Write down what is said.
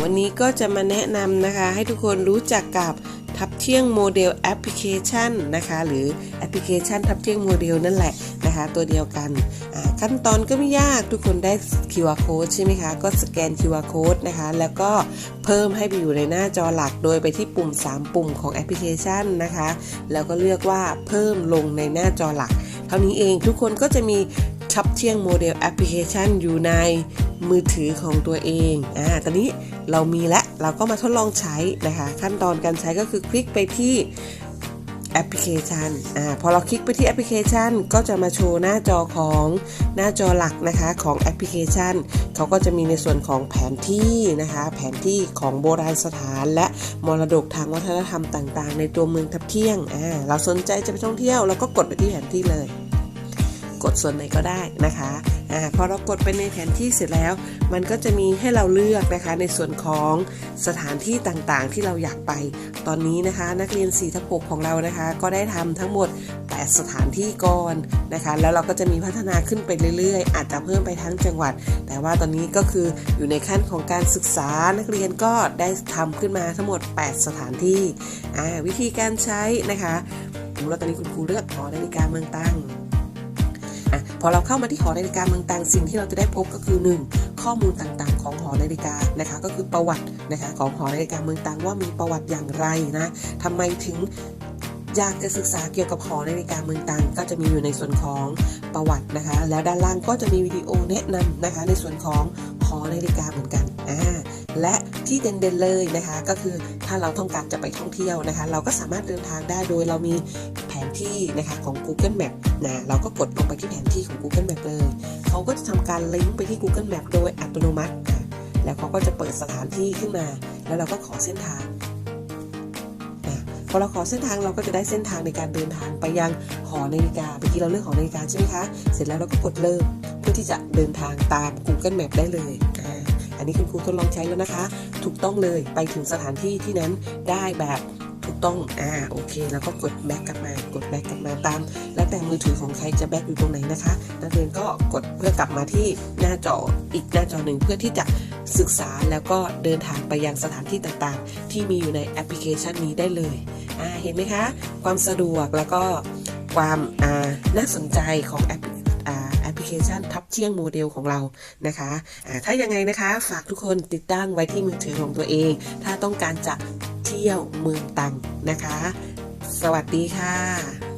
วันนี้ก็จะมาแนะนำนะคะ ให้ทุกคนรู้จักกับทับเที่ยงโมเดลแอปพลิเคชันนะคะ หรือแอปพลิเคชันทับเที่ยงโมเดลนั่นแหละนะคะ ตัวเดียวกันขั้นตอนก็ไม่ยากทุกคนได้ QR code ใช่ไหมคะ ก็สแกน QR code นะคะ แล้วก็เพิ่มให้ไปอยู่ในหน้าจอหลักโดยไปที่ปุ่ม 3 ปุ่มของแอปพลิเคชันนะคะ แล้วก็เลือกว่าเพิ่มลงในหน้าจอหลัก เท่านี้เองทุกคนก็จะมี ทับเที่ยงโมเดลแอปพลิเคชันอยู่ในมือถือของตัวเอง อ่า ตอนนี้เรามีแล้วเราก็มาทดลองใช้นะคะ ขั้นตอนการใช้ก็คือคลิกไปที่แอปพลิเคชัน อ่า พอเราคลิกไปที่แอปพลิเคชัน ก็จะมาโชว์หน้าจอของหน้าจอหลักนะคะของแอปพลิเคชัน เขาก็จะมีในส่วนของแผนที่นะคะ แผนที่ของโบราณสถานและมรดกทางวัฒนธรรมต่าง ๆ ในตัวเมืองทับเที่ยง อ่า เราสนใจจะไปท่องเที่ยวเราก็กดไปที่แผนที่เลย กดส่วนไหนก็ได้นะคะอ่าพอเรากดไปในแผนที่เสร็จแล้ว มันก็จะมีให้เราเลือกนะคะในส่วนของสถานที่ต่างๆ ที่เราอยากไป ตอนนี้นะคะ นักเรียน4ทับ6ของเรานะคะ ก็ได้ทำทั้งหมด 8 สถานที่ก่อนนะคะ แล้วเราก็จะมีพัฒนาขึ้นไปเรื่อยๆ อาจจะเพิ่มไปทั้งจังหวัด แต่ว่าตอนนี้ก็คืออยู่ในขั้นของการศึกษานักเรียนก็ได้ทำขึ้นมาทั้งหมด 8 สถานที่วิธีการใช้นะคะผมเราตอนนี้คุณครูเลือกหอนาฬิกาเมืองตั้ง อะพอเราเข้ามาที่หอนาฬิกาเมืองตังสิ่งที่เราจะได้พบก็คือ 1. ข้อมูลต่างๆ ของหอนาฬิกานะคะ ก็คือประวัตินะคะของหอนาฬิกาเมืองตังว่ามีประวัติอย่างไรนะทำไมถึงอยากจะศึกษาเกี่ยวกับหอนาฬิกาเมืองตังก็จะมีอยู่ในส่วนของประวัตินะคะ แล้วด้านล่างก็จะมีวิดีโอแนะนำนะคะ ในส่วนของหอนาฬิกาเหมือนกันอ่า และที่เด่นๆเลยนะคะ ก็คือถ้าเราต้องการจะไปท่องเที่ยวนะคะ เราก็สามารถเดินทางได้โดยเรามีแผนที่นะคะของ Google Map นะเราก็กดลงไปที่แผนที่ของ Google Map เลย เขาก็จะทำการลิงก์ไปที่ Google Map โดยอัตโนมัตินะแล้วเขาก็จะเปิดสถานที่ขึ้นมา แล้วเราก็ขอเส้นทางนะพอเราขอเส้นทางเราก็จะได้เส้นทางในการเดินทางไปยังหอนาฬิกาเมื่อกี้เราเลือกหอนาฬิกาใช่ไหมคะ เสร็จแล้วเราก็กดเริ่มเพื่อที่จะเดินทางตาม Google Map ได้เลย อันนี้คุณครูทดลองใช้แล้วนะคะ ถูกต้องเลยไปถึงสถานที่ที่นั้นได้แบบถูกต้อง อ่า โอเค แล้วก็กดแบ็กกลับมา กดแบ็กกลับมาตาม แล้วแต่มือถือของใครจะแบ็กอยู่ตรงไหนนะคะ นักเรียนก็กดเพื่อกลับมาที่หน้าจออีกหน้าจอหนึ่งเพื่อที่จะศึกษาแล้วก็เดินทางไปยังสถานที่ต่างๆ ที่มีอยู่ในแอปพลิเคชันนี้ได้เลย อ่า เห็นไหมคะ ความสะดวกแล้วก็ความ อ่า น่าสนใจของแอป ลิเคชันทับเที่ยงโมเดลของเรานะคะะถ้ายังไงนะคะ ฝากทุกคนติดตั้งไว้ที่มือถือของตัวเอง ถ้าต้องการจะเที่ยวเมืองตังนะคะ สวัสดีค่ะ